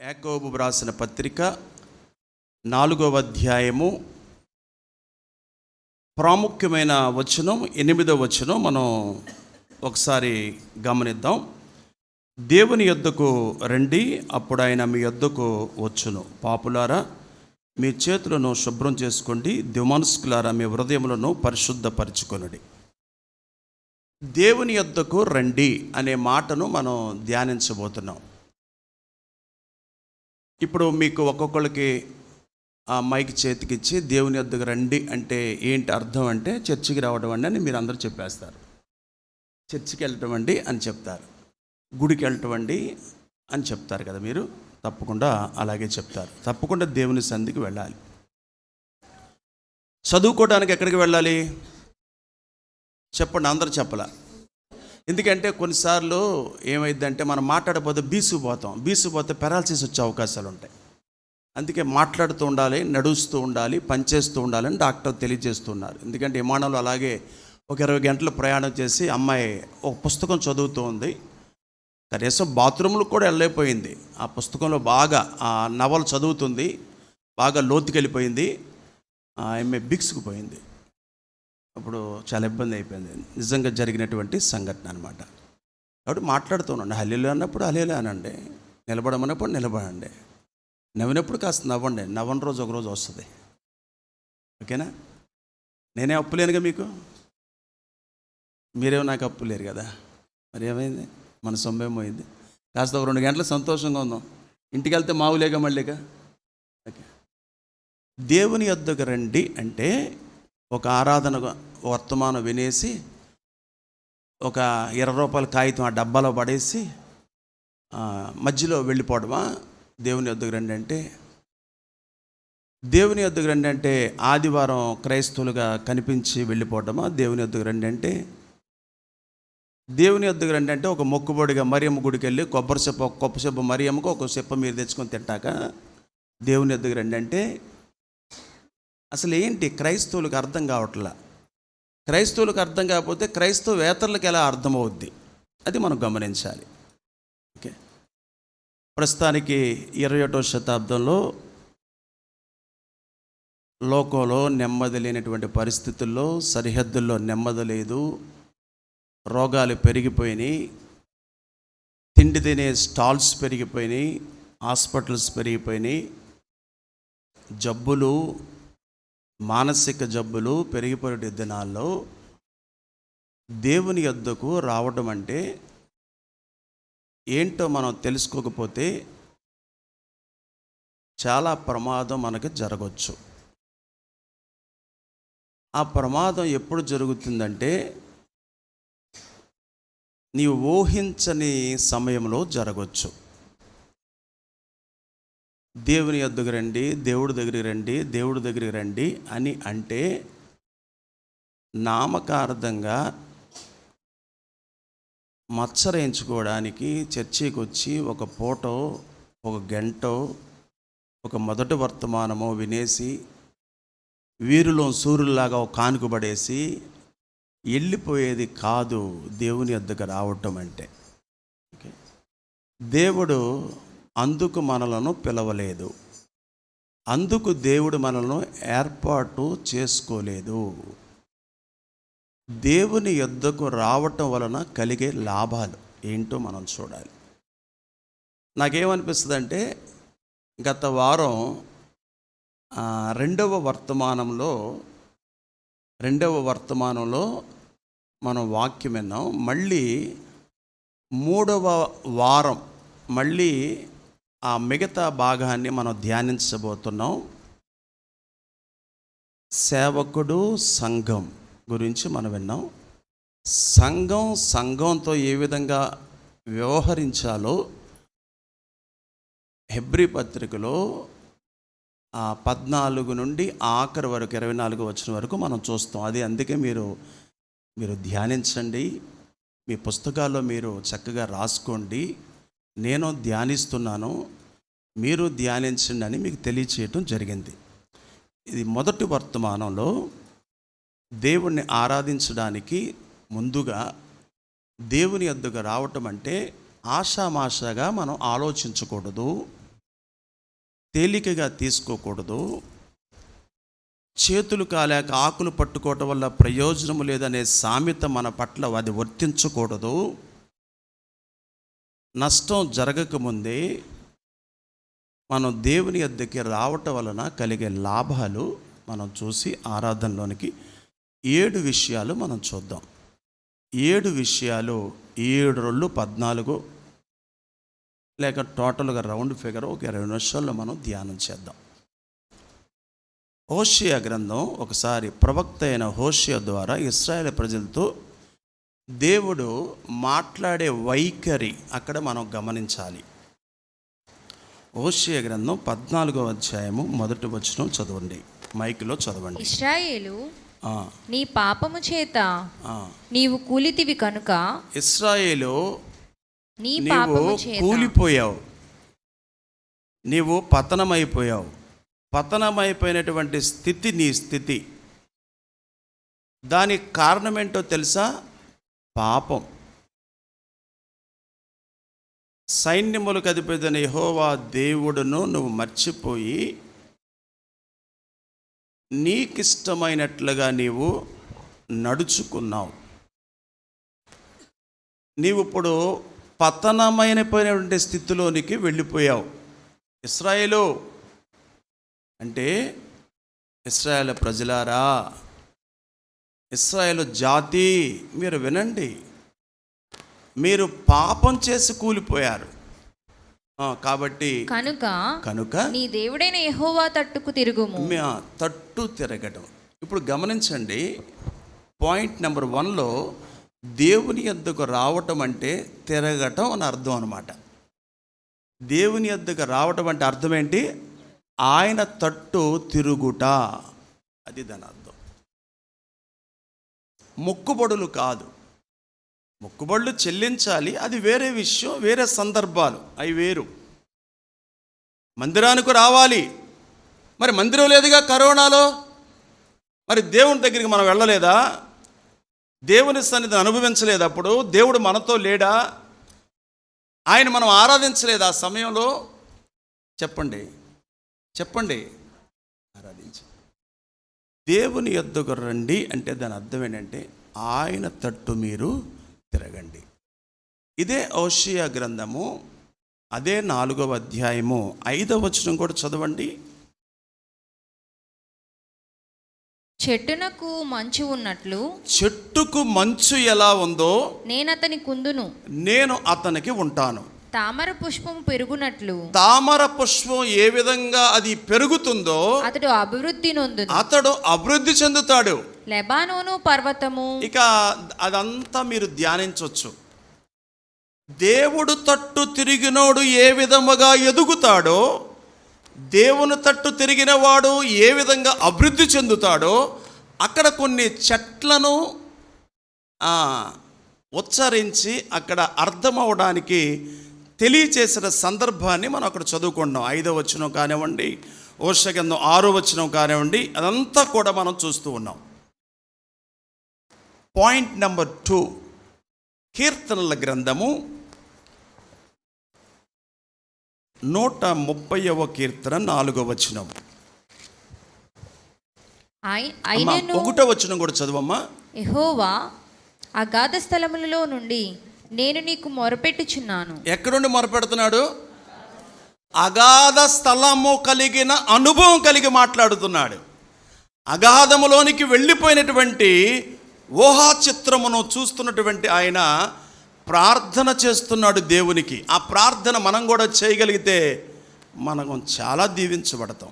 యాకోబు వ్రాసిన పత్రిక నాలుగవ అధ్యాయము. ప్రాముఖ్యమైన వచనం ఎనిమిదవ వచనం మనం ఒకసారి గమనిద్దాం. దేవుని యొద్దకు రండి అప్పుడు ఆయన మీ యొద్దకు వచ్చును. పాపులారా మీ చేతులను శుభ్రం చేసుకోండి దిమనస్కులారా మీ హృదయములను పరిశుద్ధపరచుకొనడి. దేవుని యొద్దకు రండి అనే మాటను మనం ధ్యానించబోతున్నాం. ఇప్పుడు మీకు ఒక్కొక్కరికి ఆ మైక్ చేతికిచ్చి దేవుని వద్దకు రండి అంటే ఏంటి అర్థం అంటే చర్చికి రావడం అండి అని మీరు అందరూ చెప్పేస్తారు. చర్చికి వెళ్ళటం అండి అని చెప్తారు. గుడికి వెళ్ళటం అండి అని చెప్తారు కదా మీరు? తప్పకుండా అలాగే చెప్తారు. తప్పకుండా దేవుని సంధికి వెళ్ళాలి. చదువుకోవడానికి ఎక్కడికి వెళ్ళాలి? చెప్పండి అందరూ చెప్పలా? ఎందుకంటే కొన్నిసార్లు ఏమైందంటే మనం మాట్లాడకపోతే బీసుకుపోతాం బీసుకుపోతే పెరాలసిస్ వచ్చే అవకాశాలు ఉంటాయి. అందుకే మాట్లాడుతూ ఉండాలి నడుస్తూ ఉండాలి పనిచేస్తూ ఉండాలని డాక్టర్ తెలియజేస్తున్నారు. ఎందుకంటే విమానంలో అలాగే ఒక ఇరవై గంటలు ప్రయాణం చేసి అమ్మాయి ఒక పుస్తకం చదువుతూ ఉంది. కనీసం బాత్రూంలకు కూడా వెళ్ళలేకపోయింది. ఆ పుస్తకంలో బాగా ఆ నవల చదువుతుంది బాగా లోతుకెళ్ళిపోయింది ఆమె బిగుసుకుపోయింది అప్పుడు చాలా ఇబ్బంది అయిపోయింది. నిజంగా జరిగినటువంటి సంఘటన అనమాట కాబట్టి మాట్లాడుతూ ఉండండి అన్నప్పుడు హల్లీలు అనండి. నిలబడమన్నప్పుడు నిలబడండి. నవ్వినప్పుడు కాస్త నవ్వండి. నవ్వని రోజు ఒక రోజు వస్తుంది. ఓకేనా? నేనే అప్పు లేనుగా మీకు? మీరేమో నాకు అప్పు లేరు కదా? మరి ఏమైంది? మన సొమ్మేం పోయింది. కాస్త ఒక రెండు గంటలు సంతోషంగా ఉందాం. ఇంటికి వెళ్తే మావులేగా మళ్ళీగా ఓకే. దేవుని యొద్దకు రండి అంటే ఒక ఆరాధన వర్తమానం వినేసి ఒక ఇరవై రూపాయల కాగితం ఆ డబ్బాలో పడేసి మధ్యలో వెళ్ళిపోవడమా దేవుని వద్దకు రండి అంటే దేవుని వద్దకు రండి అంటే ఆదివారం క్రైస్తవులుగా కనిపించి వెళ్ళిపోవడమా? దేవుని వద్దకు రండి అంటే దేవుని వద్దకు రండి అంటే ఒక మొక్కుబడిగా మరియమ్మ గుడికి వెళ్ళి కొబ్బరి చెప్ప ఒక కొప్ప చెప్ప మరియమ్మకు ఒక చెప్ప మీరు తెచ్చుకొని తింటాక దేవుని వద్దకు రండి అంటే అసలు ఏంటి క్రైస్తవులకు అర్థం కావట్లా? క్రైస్తవులకు అర్థం కాకపోతే క్రైస్తవేతరులకు ఎలా అర్థమవుద్ది? అది మనం గమనించాలి. ఓకే. ప్రస్తుతానికి ఇరవై ఒకటో శతాబ్దంలో లోకంలో నెమ్మది లేనటువంటి పరిస్థితుల్లో సరిహద్దుల్లో నెమ్మది లేదు రోగాలు పెరిగిపోయినాయి తిండి తినే స్టాల్స్ పెరిగిపోయినాయి హాస్పిటల్స్ పెరిగిపోయినాయి జబ్బులు మానసిక జబ్బులు పెరిగిపోయే దినాల్లో దేవుని యొద్దకు రావడం అంటే ఏంటో మనం తెలుసుకోకపోతే చాలా ప్రమాదం మనకి జరగవచ్చు ఆ ప్రమాదం ఎప్పుడు జరుగుతుందంటే నీవు ఊహించని సమయంలో జరగవచ్చు దేవుని యొద్దకు రండి దేవుడి దగ్గరికి రండి దేవుడి దగ్గరికి రండి అని అంటే నామకార్థంగా మచ్చరేయించుకోవడానికి చర్చికి వచ్చి ఒక ఫోటో ఒక గంటో ఒక మొదటి వర్తమానమో వినేసి వీరిలో సూర్యులాగా ఒక కానుకబడేసి వెళ్ళిపోయేది కాదు దేవుని వద్దకు రావటం అంటే. దేవుడు అందుకు మనలను పిలవలేదు. అందుకు దేవుడు మనలను ఏర్పాటు చేసుకోలేదు. దేవుని యుద్ధకు రావటం వలన కలిగే లాభాలు ఏంటో మనం చూడాలి. నాకేమనిపిస్తుందంటే గత వారం రెండవ వర్తమానంలో రెండవ వర్తమానంలో మనం వాక్యం విన్నాం. మళ్ళీ మూడవ వారం మళ్ళీ ఆ మిగతా భాగాన్ని మనం ధ్యానించబోతున్నాం. సేవకుడు సంఘం గురించి మనం విన్నాం. సంఘం సంఘంతో ఏ విధంగా వ్యవహరించాలో హెబ్రి పత్రికలో ఆ పద్నాలుగు నుండి ఆఖరి వరకు ఇరవై నాలుగు వచ్చిన వరకు మనం చూస్తాం. అది అందుకే మీరు మీరు ధ్యానించండి. మీ పుస్తకాల్లో మీరు చక్కగా రాసుకోండి. నేను ధ్యానిస్తున్నాను. మీరు ధ్యానించండి అని మీకు తెలియచేయటం జరిగింది. ఇది మొదటి వర్తమానంలో దేవుణ్ణి ఆరాధించడానికి ముందుగా దేవుని ఎద్దుగా రావటం అంటే ఆశామాషగా మనం ఆలోచించకూడదు తేలికగా తీసుకోకూడదు. చేతులు కాలేక ఆకులు పట్టుకోవటం వల్ల ప్రయోజనం లేదనే సామెత మన పట్ల అది వర్తించకూడదు. నష్టం జరగకముందే మనం దేవుని యొద్దకి రావటం వలన కలిగే లాభాలు మనం చూసి ఆరాధనలోనికి ఏడు విషయాలు మనం చూద్దాం. ఏడు విషయాలు ఏడు రెండు పద్నాలుగు. లేక టోటల్గా రౌండ్ ఫిగర్ ఒక ఇరవై నిమిషాల్లో మనం ధ్యానం చేద్దాం. హోషియా గ్రంథం ఒకసారి ప్రవక్త అయిన హోషియా ద్వారా ఇస్రాయేల్ ప్రజలతో దేవుడు మాట్లాడే వైఖరి అక్కడ మనం గమనించాలి. హోషియా గ్రంథం పద్నాలుగో అధ్యాయము మొదటి వచనం చదవండి. మైక్లో చదవండి. ఇస్రాయేలు నీ పాపము చేత. నీవు కూలితివి కనుక ఇస్రాయేలు నీ పాపము చేత కూలిపోయావు. నీవు పతనమైపోయావు. పతనమైపోయినటువంటి స్థితి నీ స్థితి. దానికి కారణం ఏంటో తెలుసా? పాపం. సైన్యములకు అధిపతిన యహోవా దేవుడును నువ్వు మర్చిపోయి నీకిష్టమైనట్లుగా నీవు నడుచుకున్నావు. నీవు ఇప్పుడు పతనమైనపోయినటువంటి స్థితిలోనికి వెళ్ళిపోయావు. ఇస్రాయేలు అంటే ఇస్రాయేల్ ప్రజలారా? ఇస్రాయేల్ జాతి మీరు వినండి. మీరు పాపం చేసి కూలిపోయారు. కాబట్టి కనుక కనుక నీ దేవుడైన యెహోవా తట్టుకు తిరుగుము. ఆ తట్టు తిరగటం. ఇప్పుడు గమనించండి పాయింట్ నెంబర్ వన్లో దేవుని యొద్దకు రావటం అంటే తిరగటం అని అర్థం అనమాట దేవుని యొద్దకు రావటం అంటే అర్థం ఏంటి? ఆయన తట్టు తిరుగుట. అది దాని అర్థం. మొక్కుబడులు కాదు. మొక్కుబళ్ళు చెల్లించాలి. అది వేరే విషయం వేరే సందర్భాలు. అవి వేరు. మందిరానికి రావాలి. మరి మందిరం లేదుగా కరోనాలో? మరి దేవుని దగ్గరికి మనం వెళ్ళలేదా? దేవుని సన్నిధిని అనుభవించలేదు అప్పుడు. దేవుడు మనతో లేడా? ఆయన మనం ఆరాధించలేదు ఆ సమయంలో? చెప్పండి. చెప్పండి. ఆరాధించి. దేవుని ఎద్దుకు రండి అంటే దాని అర్థం ఏంటంటే ఆయన తట్టు మీరు తిరగండి. ఇదే ఓషియా గ్రంథము అదే నాలుగవ అధ్యాయము ఐదవ వచనం కూడా చదవండి. చెట్టునకు మంచు ఉన్నట్లు చెట్టుకు మంచు ఎలా ఉందో నేనతని కుందును. నేను అతనికి ఉంటాను. తామర పుష్పం పెరుగునట్లు. తామర పుష్పం ఏ విధంగా అది పెరుగుతుందో అతడు అభివృద్ధి నొందును. అతడు అభివృద్ధి చెందుతాడు. లెబానోను పర్వతము. ఇక అదంతా మీరు ధ్యానించవచ్చు దేవుడు తట్టు తిరిగినోడు ఏ విధముగా ఎదుగుతాడో దేవుని తట్టు తిరిగిన వాడు ఏ విధంగా అభివృద్ధి చెందుతాడో అక్కడ కొన్ని చెట్లను ఆ, ఉచ్చరించి అక్కడ అర్థమవడానికి తెలియచేసిన సందర్భాన్ని మనం అక్కడ చదువుకున్నాం ఐదో వచనం కానివ్వండి ఓషగంధం ఆరో వచనం కానివ్వండి అదంతా కూడా మనం చూస్తూ ఉన్నాం. పాయింట్ నెంబర్ టూ కీర్తనల గ్రంథము నూట ముప్పైవ కీర్తన నాలుగో వచనం. ఒకటో వచనం కూడా చదువమ్మా. యెహోవా అగాధ స్థలములలో నుండి నేను నీకు మొరపెట్టుచున్నాను. ఎక్కడుండి మొరపెడుతున్నాడు? అగాధ స్థలము కలిగిన అనుభవం కలిగి మాట్లాడుతున్నాడు. అగాధములోనికి వెళ్ళిపోయినటువంటి ఊహా చిత్రమును చూస్తున్నటువంటి ఆయన ప్రార్థన చేస్తున్నాడు దేవునికి. ఆ ప్రార్థన మనం కూడా చేయగలిగితే మనం చాలా దీవించబడతాం.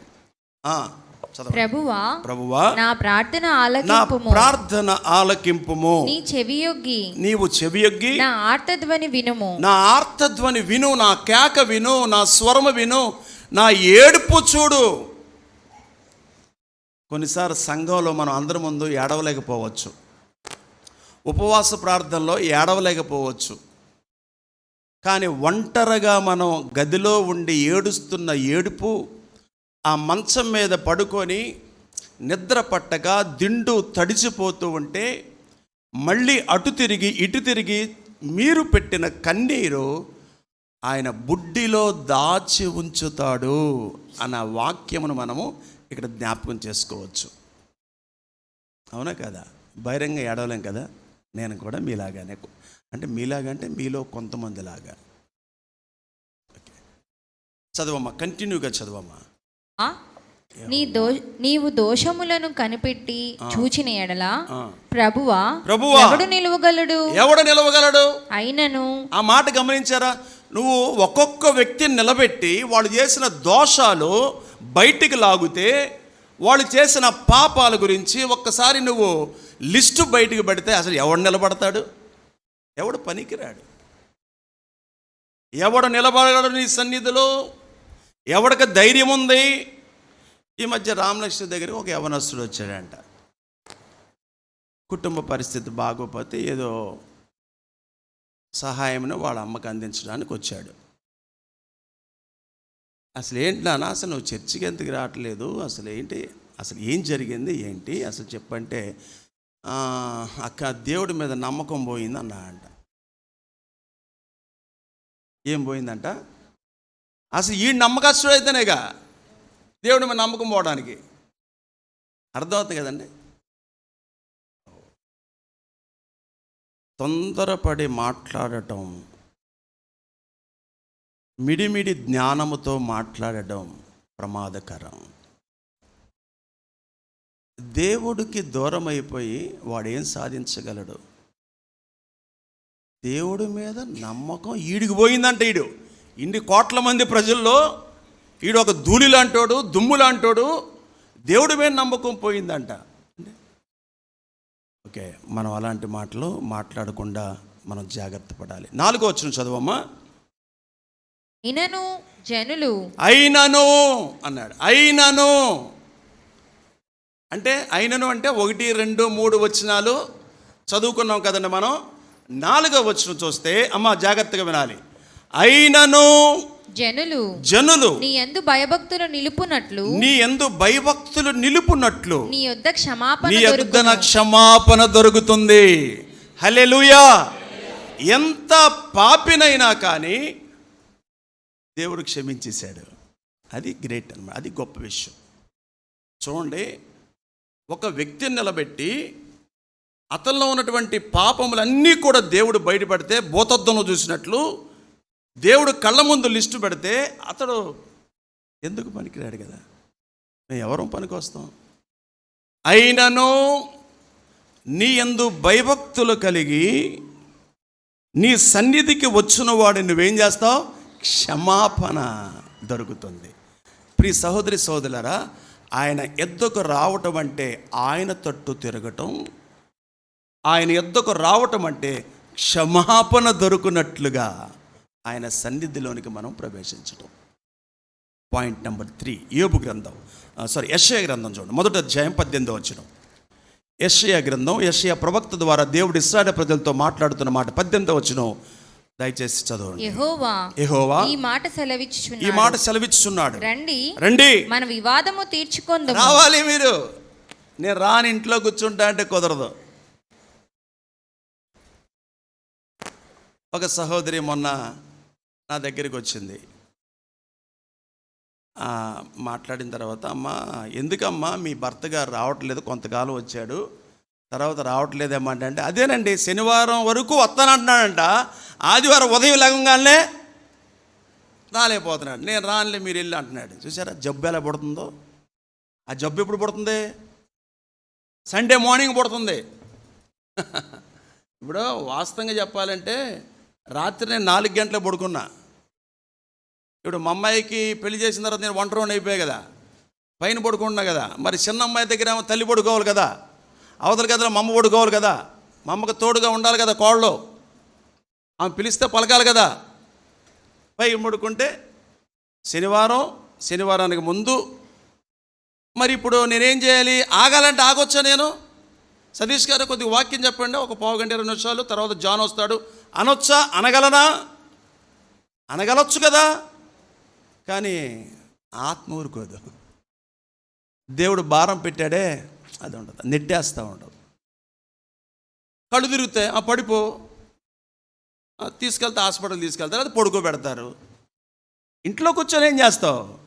ప్రభువా ప్రభువా నా ప్రార్థన నా ఆలకింపుము. ప్రార్థన ఆలకింపుము. నీ చెవియొగ్గి నీవు చెవియొగ్గి నా ఆర్తధ్వని వినుము. నా ఆర్తధ్వని విను నా కేక విను నా స్వరము విను నా ఏడుపు చూడు. కొన్నిసార్లు సంఘంలో మనం అందరి ముందు ఏడవలేకపోవచ్చు. ఉపవాస ప్రార్థనలో ఏడవలేకపోవచ్చు. కానీ ఒంటరిగా మనం గదిలో ఉండి ఏడుస్తున్న ఏడుపు ఆ మంచం మీద పడుకొని నిద్ర పట్టక దిండు తడిసిపోతూ ఉంటే మళ్ళీ అటు తిరిగి ఇటు తిరిగి మీరు పెట్టిన కన్నీరు ఆయన బుడ్డిలో దాచి ఉంచుతాడు అన్న వాక్యమును మనము ఇక్కడ జ్ఞాపకం చేసుకోవచ్చు. అవునా కదా? బహిరంగ ఏడవలేం కదా? నేను కూడా మీలాగానే అంటే మీలాగా అంటే మీలో కొంతమందిలాగా. ఓకే. చదవమ్మా కంటిన్యూగా చదవమ్మా. నీ దో నీవు దోషములను కనిపెట్టి చూచిన ఎడల. ప్రభువా ప్రభువా. ఎవడు నిలువగలడు? ఎవడు నిలవగలడు? అయినను. ఆ మాట గమనించారా? నువ్వు ఒక్కొక్క వ్యక్తిని నిలబెట్టి వాళ్ళు చేసిన దోషాలు బయటికి లాగితే వాళ్ళు చేసిన పాపాల గురించి ఒక్కసారి నువ్వు లిస్టు బయటికి పెడితే అసలు ఎవడు నిలబడతాడు? ఎవడు పనికిరాడు? ఎవడు నిలబడగలడు నీ సన్నిధిలో? ఎవడికి ధైర్యం ఉంది? ఈ మధ్య రామలక్ష్మి దగ్గరికి ఒక యవనస్తుడు వచ్చాడంట. కుటుంబ పరిస్థితి బాగోపోతే ఏదో సహాయంను వాళ్ళ అమ్మకి అందించడానికి వచ్చాడు. అసలు ఏంటి నాన్న అసలు నువ్వు చర్చికి ఎందుకు రావట్లేదు? అసలు ఏంటి? అసలు ఏం జరిగింది? ఏంటి? అసలు చెప్పంటే అక్క దేవుడి మీద నమ్మకం పోయింది అన్నా అంట ఏం పోయిందంట? అసలు ఈ నమ్మకస్తుడు అయితేనేగా దేవుడి మీ నమ్మకం పోవడానికి. అర్థమవుతుంది కదండి? తొందరపడి మాట్లాడటం మిడిమిడి జ్ఞానముతో మాట్లాడటం ప్రమాదకరం. దేవుడికి దూరం అయిపోయి వాడేం సాధించగలడు? దేవుడి మీద నమ్మకం ఈడికి పోయిందంట ఈడు. ఇన్ని కోట్ల మంది ప్రజల్లో ఈడు ఒక ధూళి లాంటోడు దుమ్ము లాంటోడు దేవుడి మీద నమ్మకం పోయిందంట. ఓకే మనం అలాంటి మాటలు మాట్లాడకుండా మనం జాగ్రత్త పడాలి. నాలుగో వచ్చిన చదువమ్మా. ఇనను జనులు అయినను అన్నాడు. అయినను. అంటే అయినను అంటే ఒకటి రెండు మూడు వచనాలు చదువుకున్నాం కదండి మనం. నాలుగో వచనం చూస్తే అమ్మ జాగ్రత్తగా వినాలి. అయినను జనులు జనులు నీ యందు భయభక్తులు నిలుపునట్లు నీ ఎందు భయభక్తులు నిలుపునట్లు నీ యొద్ద క్షమాపణ నీ దొరుకును. క్షమాపణ దొరుకుతుంది. హల్లెలూయా. ఎంత పాపినైనా కానీ దేవుడు క్షమించేశాడు. అది గ్రేట్ అన్నమాట. అది గొప్ప విషయం. చూడండి ఒక వ్యక్తిని నిలబెట్టి అతనిలో ఉన్నటువంటి పాపములన్నీ కూడా దేవుడు బయటపెడితే భూతద్దంలో చూసినట్లు దేవుడు కళ్ళ ముందు లిస్టు పెడితే అతడు ఎందుకు పనికిరాడు కదా? మేము ఎవరం పనికి వస్తాం అయినను నీ యందు భయభక్తులు కలిగి నీ సన్నిధికి వచ్చిన వాడు నువ్వేం చేస్తావు? క్షమాపణ దొరుకుతుంది. ప్రియ సహోదరి సోదరులరా ఆయన ఎద్దుకు రావటం అంటే ఆయన తట్టు తిరగటం ఆయన ఎద్దుకు రావటం అంటే క్షమాపణ దొరుకునట్లుగా ఆయన సన్నిధిలోనికి మనం ప్రవేశించటం. పాయింట్ నెంబర్ త్రీ యోబు గ్రంథం. సారీ యశ్య గ్రంథం చూడండి. మొదటి అధ్యాయం పద్దెనిమిదో వచ్చిన యశ్య గ్రంథం యశ్య ప్రవక్త ద్వారా దేవుడు ఇస్రాయేల్ ప్రజలతో మాట్లాడుతున్న మాట. పద్దెనిమిదో వచ్చిన దయచేసి చదవండి. యెహోవా ఈ మాట ఈ సెలవిచ్చుచున్నాడు మాట సెలవిచ్చుచున్నాడు. రండి రండి. మన వివాదము రావాలి మీరు. నేను రాని ఇంట్లో కూర్చుంటా అంటే కుదరదు. ఒక సహోదరి మొన్న నా దగ్గరికి వచ్చింది మాట్లాడిన తర్వాత అమ్మా ఎందుకమ్మా మీ భర్త గారు రావట్లేదు కొంతకాలం వచ్చాడు. తర్వాత రావట్లేదేమ్మా అంటే అదేనండి శనివారం వరకు వస్తానంటున్నాడంట. ఆదివారం ఉదయం లేకుండానే రాలేకపోతున్నాడు. నేను రానులే మీరు వెళ్ళి అంటున్నాడు. చూసారా జబ్బు ఎలా పడుతుందో? ఆ జబ్బు ఎప్పుడు పడుతుంది? సండే మార్నింగ్ పడుతుంది. ఇప్పుడు వాస్తవంగా చెప్పాలంటే రాత్రి నేను నాలుగు గంటలు పడుకున్నా. ఇప్పుడు మా అమ్మాయికి పెళ్ళి చేసిన తర్వాత నేను ఒంటరి అయిపోయాయి కదా. పైన పడుకుంటున్నా కదా. మరి చిన్న అమ్మాయి దగ్గర ఏమో తల్లి పడుకోవాలి కదా. అవతల గదిలో మా అమ్మ పడుకోవాలి కదా. మా అమ్మకు తోడుగా ఉండాలి కదా కోళ్ళు ఆమె పిలిస్తే పలకాలి కదా. పై పడుకుంటే శనివారం శనివారానికి ముందు మరి ఇప్పుడు నేనేం చేయాలి? ఆగాలంటే ఆగొచ్చా నేను? సతీష్ గారు కొద్దిగా వాక్యం చెప్పండి. ఒక పావు గంట ఇరవై నిమిషాలు. తర్వాత జాన్ వస్తాడు. అనొచ్చా? అనగలనా? అనగలొచ్చు కదా. కానీ ఆత్మ ఊరుకోదు. దేవుడు భారం పెట్టాడే అది ఉండదు. నెట్టేస్తూ ఉండదు కళ్ళు తిరిగితే ఆ పడిపో. తీసుకెళ్తే హాస్పిటల్ తీసుకెళ్తారు. అది పడుకోబెడతారు. ఇంట్లో కూర్చొని ఏం చేస్తావు?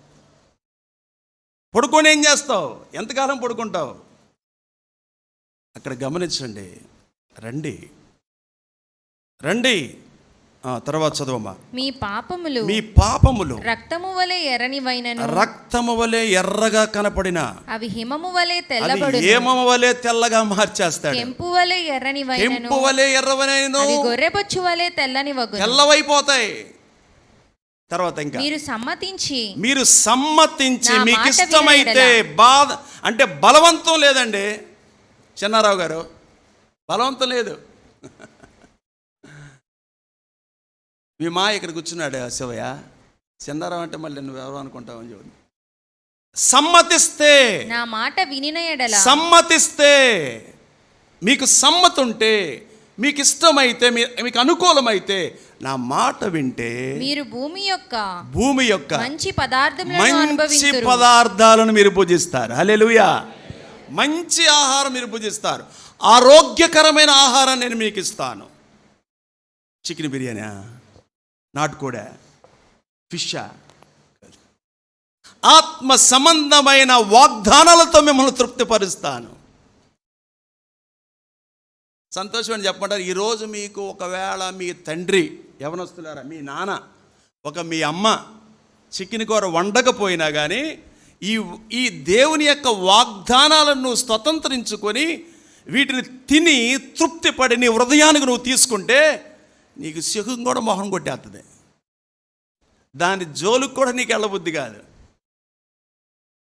పడుకొని ఏం చేస్తావు? ఎంతకాలం పడుకుంటావు? అక్కడ గమనించండి. రండి. రండి. ఆ, తర్వాత చదవమ్మా. మీ పాపములు మీ పాపములు రక్తము వలె ఎర్రనివైనను. రక్తము వలె ఎర్రగా కనపడిన. అవి హిమము వలె తెల్లబడు ఏమము వలె తెల్లగా మార్చేస్తాడు. కెంపు వలె ఎర్రనివైనను. కెంపు వలె ఎర్రవనైను. అవి గొర్రెబొచ్చు వలె తెల్లని వగు తెల్లవైపోతాయి. తర్వాత ఇంకా. మీరు సమ్మతించి మీరు సమ్మతించి మీకు ఇష్టమైతే బాధ అంటే బలవంతం లేదండి. చిన్నారావు గారు బలవంతం లేదు. మీ మా ఇక్కడ కూర్చున్నాడు శివయ్య. చిన్నారావు అంటే మళ్ళీ నువ్వు ఎవరు అనుకుంటావు అని చెప్పి సమ్మతిస్తే. నా మాట వినిన ఎడల సమ్మతిస్తే. మీకు సమ్మతి ఉంటే మీకు ఇష్టమైతే మీకు అనుకూలమైతే నా మాట వింటే మీరు భూమి యొక్క భూమి యొక్క మంచి పదార్థములను మంచి పదార్థాలను మీరు భుజిస్తారు హల్లెలూయా. మంచి ఆహారం మీరు భుజిస్తారు ఆరోగ్యకరమైన ఆహారం నేను మీకు ఇస్తాను. చికెన్ బిర్యానీ నాటుకోడా ఫిషా ఆత్మ సంబంధమైన వాగ్దానాలతో మిమ్మల్ని తృప్తిపరుస్తాను. సంతోషం అని చెప్పమంటారు. ఈరోజు మీకు ఒకవేళ మీ తండ్రి యవనస్తులారా మీ నాన్న ఒక మీ అమ్మ చికెన్ కూర వండకపోయినా కానీ ఈ ఈ దేవుని యొక్క వాగ్దానాలను నువ్వు స్వతంత్రించుకొని వీటిని తిని తృప్తిపడి నీ హృదయానికి నువ్వు తీసుకుంటే నీకు సుఖం కూడా మొహం కొట్టేస్తుంది దాని జోలుకు కూడా నీకు వెళ్ళబుద్ధి కాదు.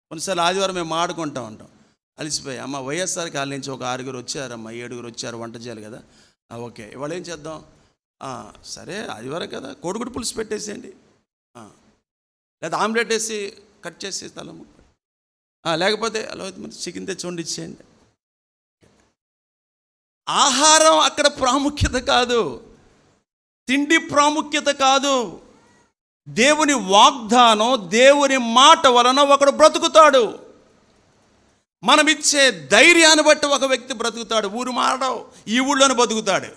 కొన్నిసార్లు ఆదివారం మేము ఆడుకుంటా ఉంటాం. అలిసిపోయి అమ్మ వైఎస్ఆర్ కాలనీ నుంచి ఒక ఆరుగురు వచ్చారమ్మ ఏడుగురు వచ్చారు వంట చేయాలి కదా. ఓకే. ఇవాళ ఏం చేద్దాం? సరే ఆదివారం కదా కోడిగుడు పులుసు పెట్టేసేయండి. లేదా ఆమ్లెట్ వేసి కట్ చేసి తల లేకపోతే అలా మరి చికెన్ తెచ్చి వండి ఇచ్చేయండి ఆహారం అక్కడ ప్రాముఖ్యత కాదు. తిండి ప్రాముఖ్యత కాదు. దేవుని వాగ్దానం దేవుని మాట వలన ఒకడు బ్రతుకుతాడు. మనం ఇచ్చే ధైర్యాన్ని బట్టి ఒక వ్యక్తి బ్రతుకుతాడు. ఊరు మారడం ఈ ఊళ్ళోనే బతుకుతాడు.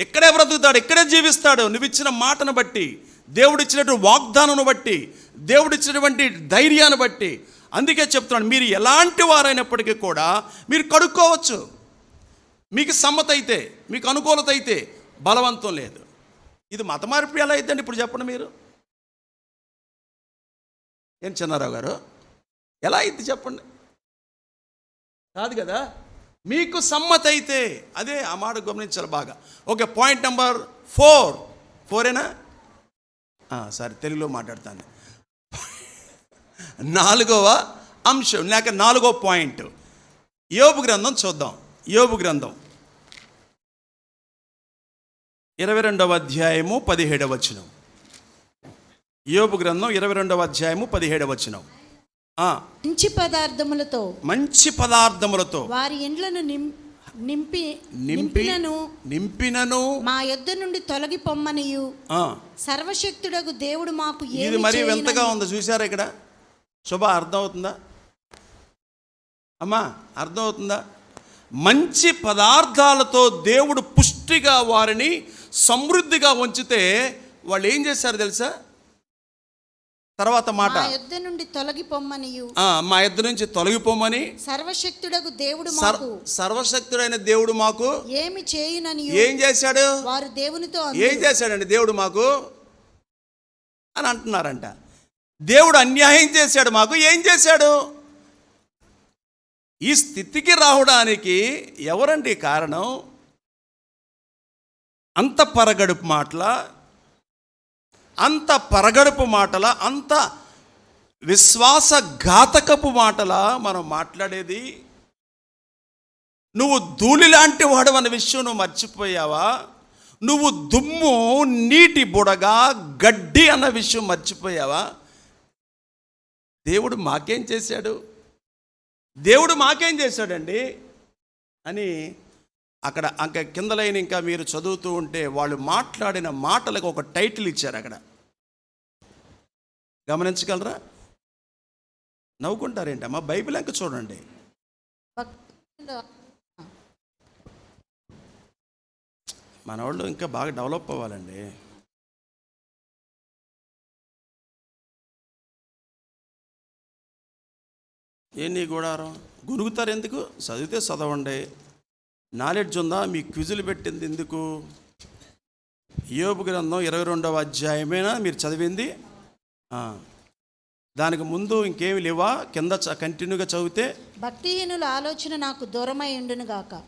ఇక్కడే బ్రతుకుతాడు ఇక్కడే జీవిస్తాడు. నువ్వు ఇచ్చిన మాటను బట్టి దేవుడిచ్చినటువంటి వాగ్దానం బట్టి దేవుడిచ్చినటువంటి ధైర్యాన్ని బట్టి. అందుకే చెప్తున్నాను మీరు ఎలాంటి వారైనప్పటికీ కూడా మీరు కడుక్కోవచ్చు. మీకు సమ్మత అయితే మీకు అనుకూలత అయితే బలవంతం లేదు. ఇది మత మార్పు ఎలా అయిద్దండి ఇప్పుడు చెప్పండి మీరు? ఏం చిన్నారావు గారు? ఎలా అయితే చెప్పండి? కాదు కదా? మీకు సమ్మతి అయితే అదే ఆ మాట గమనించాలి బాగా. ఓకే పాయింట్ నెంబర్ ఫోర్ ఫోరేనా ఆ, సరే తెలుగులో మాట్లాడతాను. నాలుగవ అంశం లేక నాలుగో పాయింట్ యోబు గ్రంథం చూద్దాం. యోబు గ్రంథం. ఇరవై రెండవ అధ్యాయము పదిహేడవ వచనం. యోబు గ్రంథం ఇరవై రెండవ అధ్యాయము పదిహేడవ వచనం. మంచి పదార్థములతో. మంచి పదార్థములతో. వారి ఇండ్లను నింపి నింపి నింపినను. నింపినను. మా యొద్ద నుండి తొలగి పొమ్మనియు. ఆ, సర్వశక్తుడగు దేవుడు మాకు ఇది మరీ వింతగా ఉంది? చూసారా ఇక్కడ? శుభ అర్థమవుతుందా? అమ్మా అర్థమవుతుందా? మంచి పదార్థాలతో దేవుడు పుష్టిగా వారిని సమృద్ధిగా ఉంచితే వాళ్ళు ఏం చేశారు తెలుసా? తర్వాత మాట. మా యొద్ద నుండి తొలగి పొమ్మనియు ఆ, మా ఇద్దరు నుంచి తొలగిపోమని సర్వశక్తుడగు దేవుడు సర్వశక్తుడైన దేవుడు మాకు. ఏమి చేయునని ఏం చేశాడు? వారు దేవునితో ఏం చేశాడండి దేవుడు మాకు? అని అంటున్నారంట. దేవుడు అన్యాయం చేశాడు మాకు. ఏం చేశాడు? ఈ స్థితికి రావడానికి ఎవరండి కారణం? అంత పరగడుపు మాటల? అంత పరగడుపు మాటల? అంత విశ్వాసఘాతకపు మాటల మనం మాట్లాడేది? నువ్వు ధూళి లాంటి వాడు అన్న విషయం నువ్వు మర్చిపోయావా? నువ్వు దుమ్ము నీటి బుడగా గడ్డి అన్న విషయం మర్చిపోయావా? దేవుడు మాకేం చేశాడు? దేవుడు మాకేం చేశాడండి? అని అక్కడ అంక కింద లైన్ ఇంకా మీరు చదువుతూ ఉంటే వాళ్ళు మాట్లాడిన మాటలకు ఒక టైటిల్ ఇచ్చారు అక్కడ. గమనించగలరా? నవ్వుకుంటారేంటి అమ్మా? బైబిల్ అంక చూడండి. మన వాళ్ళు ఇంకా బాగా డెవలప్ అవ్వాలండి. ఏ నీ గూడారం? గురుగుతారు ఎందుకు? చదివితే చదవండి. నాలెడ్జ్ ఉందా? మీ క్విజులు పెట్టింది ఎందుకు? యోబు గ్రంథం ఇరవై రెండవ అధ్యాయమేనా? మీరు చదివింది. దానికి ముందు ఇంకేమి లేవా? కింద కంటిన్యూగా చదివితే? భక్తిహీనుల ఆలోచన నాకు దూరమై ఉండును గాక.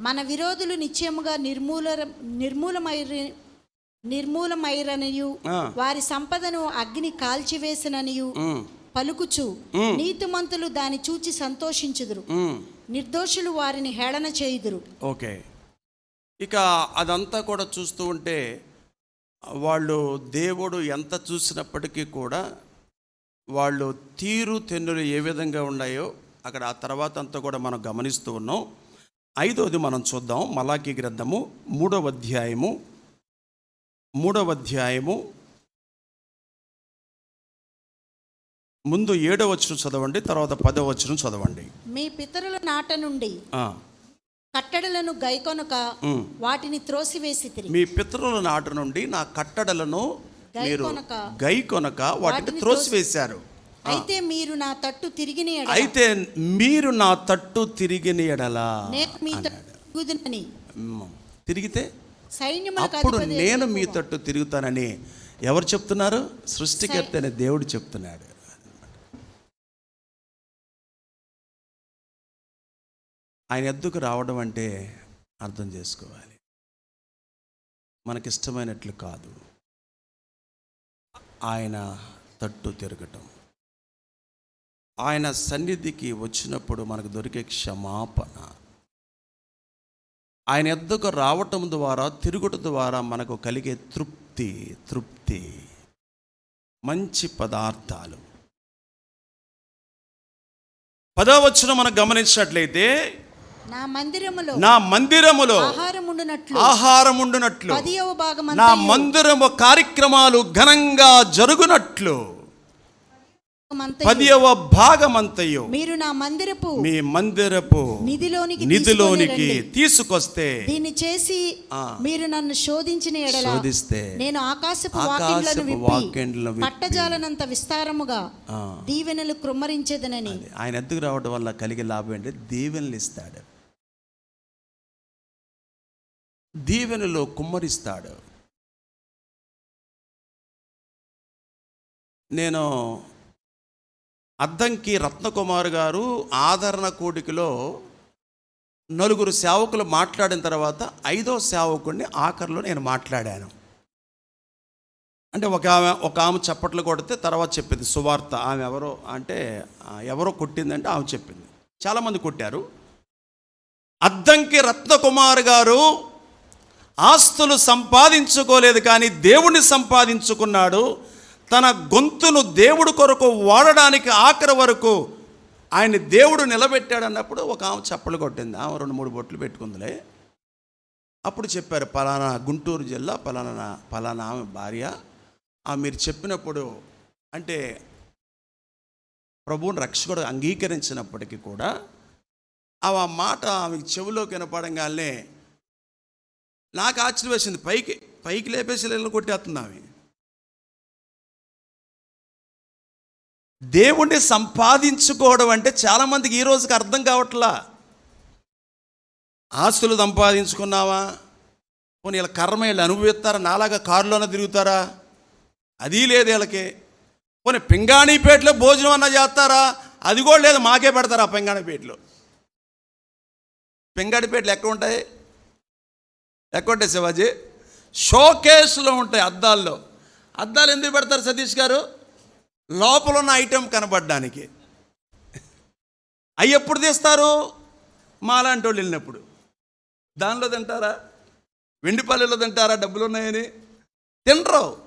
మన విరోధులు నిశ్చయముగా నిర్మూల నిర్మూలమైరి నిర్మూలమైరనియు. వారి సంపదను అగ్ని కాల్చివేసిననియు. పలుకుచు. నీతిమంతులు దాని చూచి సంతోషించుదురు. నిర్దోషులు వారిని హేళన చేయుదురు. ఓకే. ఇక అదంతా కూడా చూస్తూ ఉంటే వాళ్ళు దేవుడు ఎంత చూసినప్పటికీ కూడా వాళ్ళు తీరు తెన్నులు ఏ విధంగా ఉన్నాయో అక్కడ ఆ తర్వాత అంతా కూడా మనం గమనిస్తూ ఉన్నాం. ఐదవది మనం చూద్దాం. మలాకి గ్రంథము మూడవ అధ్యాయము మూడవ అధ్యాయము ముందు ఏడవ వచనం చదవండి తర్వాత పదవ వచనం చదవండి. మీ పితరుల నాట నుండి కట్టడలను గైకొనక ఉమ్. వాటిని త్రోసివేసి మీ పితరుల నాటి నుండి నా కట్టడలను మీరు గైకొనక, గై కొనక వాటిని త్రోసివేశారు. అయితే మీరు నా తట్టు తిరిగిన అయితే మీరు నా తట్టు తిరిగిన ఎడలా. తిరిగితే? అప్పుడు నేను మీ. తట్టు తిరుగుతానని ఎవరు చెప్తున్నారు? సృష్టికర్త అనే దేవుడు చెప్తున్నాడు. ఆయన ఎద్దుకు రావడం అంటే అర్థం చేసుకోవాలి. మనకిష్టమైనట్లు కాదు. ఆయన తట్టు తిరగటం. ఆయన సన్నిధికి వచ్చినప్పుడు మనకు దొరికే క్షమాపణ. ఆయన ఎద్దుకు రావటం ద్వారా తిరుగుట ద్వారా మనకు కలిగే తృప్తి తృప్తి. మంచి పదార్థాలు. పదవచ్చును మనం గమనించినట్లయితే నా మందిరములో నా మందిరములో ఆహారం ఉండునట్లు ఆహారం ఉండునట్లు పదియవ భాగం నా మందిరము కార్యక్రమాలు ఘనంగా జరుగునట్లు పదియవ భాగమంతయు మీరు నా మందిరపు మీ మందిరపు నిధిలోనికి నిధిలోనికి. తీసుకొస్తే దీన్ని చేసి. మీరు నన్ను శోధించిన ఎడల శోధిస్తే నేను ఆకాశపు వాకిండ్లను విప్పి పట్టజాలనంత విస్తారముగా. దీవెనలు కృమ్మరించేదనని ఆయన ఎద్దుకు రావడం వల్ల కలిగే లాభం ఏంటి దీవెనలు ఇస్తాడు దీవెనలో కుమ్మరిస్తాడు. నేను అద్దంకి రత్నకుమార్ గారు ఆదరణ కూడికలో నలుగురు సేవకులు మాట్లాడిన తర్వాత ఐదో సేవకుడిని ఆఖరిలో నేను మాట్లాడాను. అంటే ఒక ఆమె ఒక ఆమె చప్పట్లు కొడితే తర్వాత చెప్పింది సువార్త. ఆమె ఎవరో అంటే ఎవరో కొట్టిందంటే ఆమె చెప్పింది. చాలామంది కొట్టారు. అద్దంకి రత్నకుమార్ గారు ఆస్తులు సంపాదించుకోలేదు కానీ దేవుణ్ణి సంపాదించుకున్నాడు. తన గొంతును దేవుడు కొరకు వాడడానికి ఆఖరి వరకు ఆయన దేవుడు నిలబెట్టాడు అన్నప్పుడు ఒక ఆమె చప్పలు కొట్టింది. ఆమె రెండు మూడు బొట్లు పెట్టుకుందిలే. అప్పుడు చెప్పారు పలానా గుంటూరు జిల్లా పలానా పలానా ఆమె భార్య. ఆ మీరు చెప్పినప్పుడు అంటే ప్రభువుని రక్షకుడు అంగీకరించినప్పటికీ కూడా ఆ మాట ఆమె చెవిలోకి వినపడంగానే నాకు ఆశ్చర్యం వేసింది. పైకి పైకి లేపేసి ఇల్లు కొట్టేస్తుంది ఆమె. దేవుణ్ణి సంపాదించుకోవడం అంటే చాలామందికి ఈ రోజుకి అర్థం కావట్లా. ఆస్తులు సంపాదించుకున్నావా? పోనీ వీళ్ళ కర్మ వీళ్ళు అనుభవిస్తారా? నాలాగా కారులోనే తిరుగుతారా? అది లేదు వీళ్ళకి. పోనీ పింగాణిపేటలో భోజనం అన్నా చేస్తారా? అది కూడా లేదు మాకే పెడతారా ఆ పింగాణిపేటలో. పింగాణిపేటలు ఎక్కడ ఉంటాయి? ఎక్కడ శివాజీ. షోకేస్లో ఉంటాయి అద్దాల్లో. అద్దాలు ఎందుకు పెడతారు సతీష్ గారు? లోపల ఉన్న ఐటెం కనబడడానికి అవి ఎప్పుడు తీస్తారు? మాలాంటి వాళ్ళు వెళ్ళినప్పుడు. దానిలో తింటారా? వెండిపల్లిలో తింటారా? డబ్బులు ఉన్నాయని. తినరు.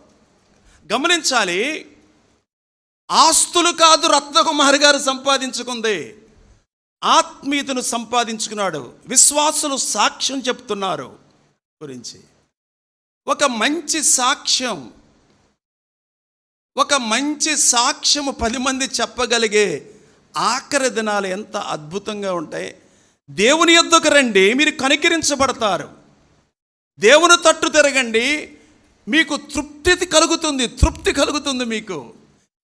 గమనించాలి. ఆస్తులు కాదు రత్నకుమారి గారు సంపాదించుకుంది. ఆత్మీయతను సంపాదించుకున్నాడు. విశ్వాసులు సాక్ష్యం చెప్తున్నారు. గురించి. ఒక మంచి సాక్ష్యం ఒక మంచి సాక్ష్యము పది మంది చెప్పగలిగే ఆఖరి దినాలు ఎంత అద్భుతంగా ఉంటాయి. దేవుని యొద్దకు రండి మీరు కనికరించబడతారు. దేవుని తట్టు తిరగండి మీకు తృప్తి కలుగుతుంది తృప్తి కలుగుతుంది మీకు.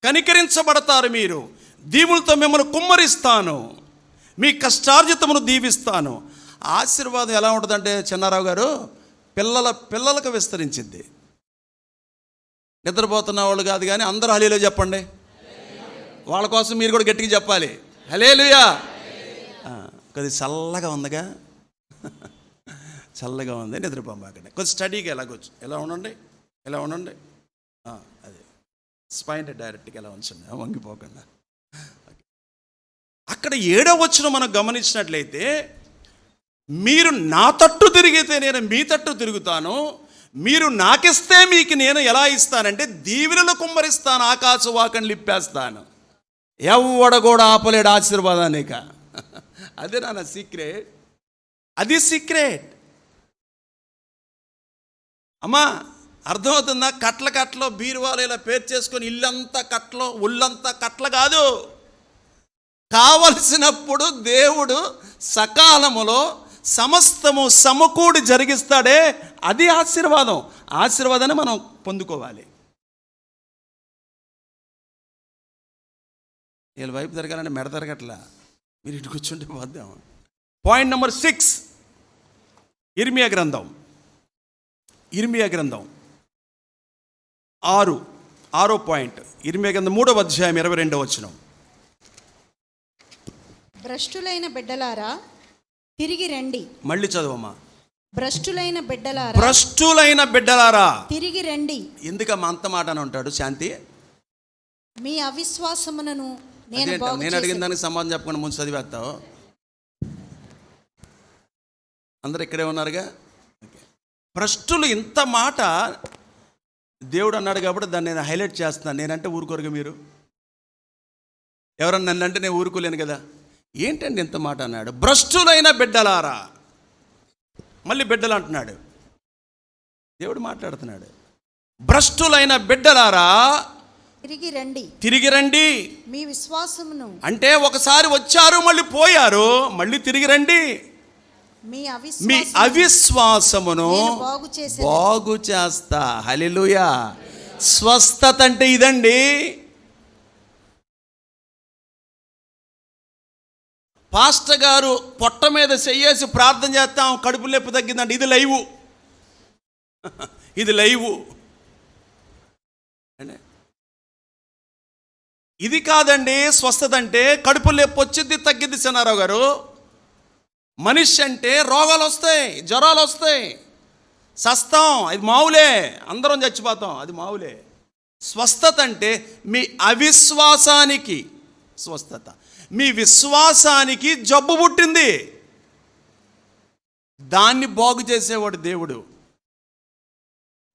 కనికరించబడతారు మీరు. దీవులతో మిమ్మల్ని కుమ్మరిస్తాను. మీ కష్టార్జితమును దీవిస్తాను. ఆశీర్వాదం ఎలా ఉంటుందంటే చిన్నారావు గారు పిల్లల పిల్లలకు విస్తరించింది. నిద్రపోతున్న వాళ్ళు కాదు కానీ అందరూ హలీలో చెప్పండి. వాళ్ళ కోసం మీరు కూడా గట్టిగా చెప్పాలి. హలేలుయా కొద్ది చల్లగా ఉందిగా. చల్లగా ఉంది నిద్రపోమాకండి. కొద్ది స్టడీగా ఎలాగొచ్చు ఎలా ఉండండి ఎలా ఉండండి. అదే. స్పైన్ డైరెక్ట్గా ఎలా ఉంచండి వంగిపోకుండా. అక్కడ ఏడో వచ్చిన మనం గమనించినట్లయితే మీరు నా తట్టు తిరిగితే నేను మీ తట్టు తిరుగుతాను. మీరు నాకిస్తే మీకు నేను ఎలా ఇస్తానంటే దీవెనలు కుమ్మరిస్తాను ఆకాశ వాకని లిప్పేస్తాను. ఎవడ కూడా ఆపలేడు ఆశీర్వాదాన్ని అదే నా సీక్రెట్ అది సీక్రెట్ అమ్మా అర్థమవుతుందా? కట్ల కట్టలో బీరువాలు ఇలా పేరు చేసుకొని ఇల్లంతా కట్టలో ఒళ్ళంతా కట్ల కాదు. కావలసినప్పుడు దేవుడు సకాలములో సమస్తము సమకూడి జరిగిస్తాడే అది ఆశీర్వాదం. ఆశీర్వాదాన్ని మనం పొందుకోవాలి. వీళ్ళ వైపు తిరగాలంటే మెడ తిరగట్లా. మీరు ఇటు కూర్చుంటే వద్దాం పాయింట్ నెంబర్ సిక్స్ ఇర్మియా గ్రంథం. ఇర్మియా గ్రంథం. ఆరు. ఆరో పాయింట్. ఇర్మియా గ్రంథం మూడవ అధ్యాయం ఇరవై రెండవ వచ్చినం భ్రష్టులైన బిడ్డలారా తిరిగి రండి. మళ్ళీ చదవమ్మా. భ్రష్టులైన బిడ్డలారా భ్రష్టులైన బిడ్డలారా. తిరిగి రండి. ఎందుకమ్మా అంత మాట అని ఉంటాడు శాంతి? మీ అవిశ్వాసమునను నేను బాగు నేను అడిగిన. దానికి సమాధానం చెప్పకుండా ముందు చదివేస్తావు? అందరు ఇక్కడే ఉన్నారుగా. భ్రష్టులు ఇంత మాట దేవుడు అన్నాడు కాబట్టి దాన్ని నేను హైలైట్ చేస్తున్నాను. నేనంటే ఊరుకోరుగా మీరు? ఎవరన్నా నన్ను అంటే నేను ఊరుకోలేను కదా? ఏంటండి ఇంత మాట అన్నాడు? భ్రష్టులైన బిడ్డలారా. మళ్ళీ బిడ్డలు అంటున్నాడు. దేవుడు మాట్లాడుతున్నాడు. భ్రష్టులైన బిడ్డలారా. తిరిగి రండి. తిరిగి రండి. మీ విశ్వాసమును. అంటే ఒకసారి వచ్చారు మళ్ళీ పోయారు మళ్ళీ తిరిగి రండి. మీ మీ అవిశ్వాసము అవిశ్వాసమును బాగు చేస్తా. హల్లెలూయా. స్వస్థత అంటే ఇదండి. పాస్టర్ గారు పొట్ట మీద చెయ్యేసి ప్రార్థన చేస్తాం కడుపు నొప్పి తగ్గిందండి. ఇది లైవు. ఇది లైవు. ఇది కాదండి స్వస్థత అంటే కడుపు నొప్పి వచ్చింది తగ్గింది సినారావు గారు. మనిషి అంటే రోగాలు వస్తాయి జ్వరాలు వస్తాయి. సస్తాం అది మావులే. అందరం చచ్చిపోతాం అది మావులే. స్వస్థత అంటే మీ అవిశ్వాసానికి స్వస్థత. మీ విశ్వాసానికి జబ్బు పుట్టింది. దాన్ని బాగు చేసేవాడు దేవుడు.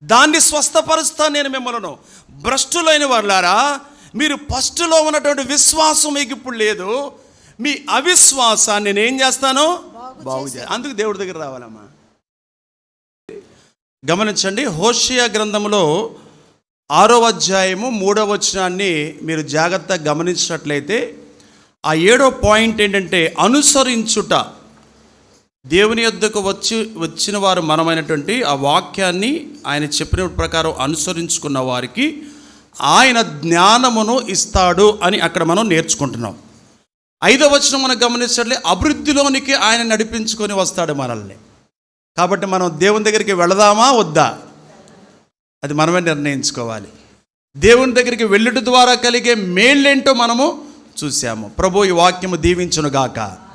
దాన్ని స్వస్థపరుస్తా నేను మిమ్మల్ని. భ్రష్టులైన వాళ్ళారా మీరు ఫస్ట్లో ఉన్నటువంటి విశ్వాసం మీకు ఇప్పుడు లేదు. మీ అవిశ్వాసాన్ని నేను ఏం చేస్తాను? బాగు చే అందుకు దేవుడి దగ్గర రావాలమ్మా. గమనించండి హోషియా గ్రంథంలో ఆరో అధ్యాయము మూడవ వచనాన్ని మీరు జాగ్రత్తగా గమనించినట్లయితే ఆ ఏడో పాయింట్ ఏంటంటే అనుసరించుట. దేవుని యొద్దకు వచ్చి వచ్చిన వారు మనమైనటువంటి ఆ వాక్యాన్ని ఆయన చెప్పిన ప్రకారం అనుసరించుకున్న వారికి ఆయన జ్ఞానమును ఇస్తాడు అని అక్కడ మనం నేర్చుకుంటున్నాం. ఐదవ వచనం మనం గమనించట్లే అభివృద్ధిలోనికి ఆయన నడిపించుకొని వస్తాడు మనల్ని. కాబట్టి మనం దేవుని దగ్గరికి వెళదామా వద్దా? అది మనమే నిర్ణయించుకోవాలి. దేవుని దగ్గరికి వెళ్ళుట ద్వారా కలిగే మేళ్ళేంటో మనము చూశాము. ప్రభు ఈ వాక్యము దీవించునుగాక.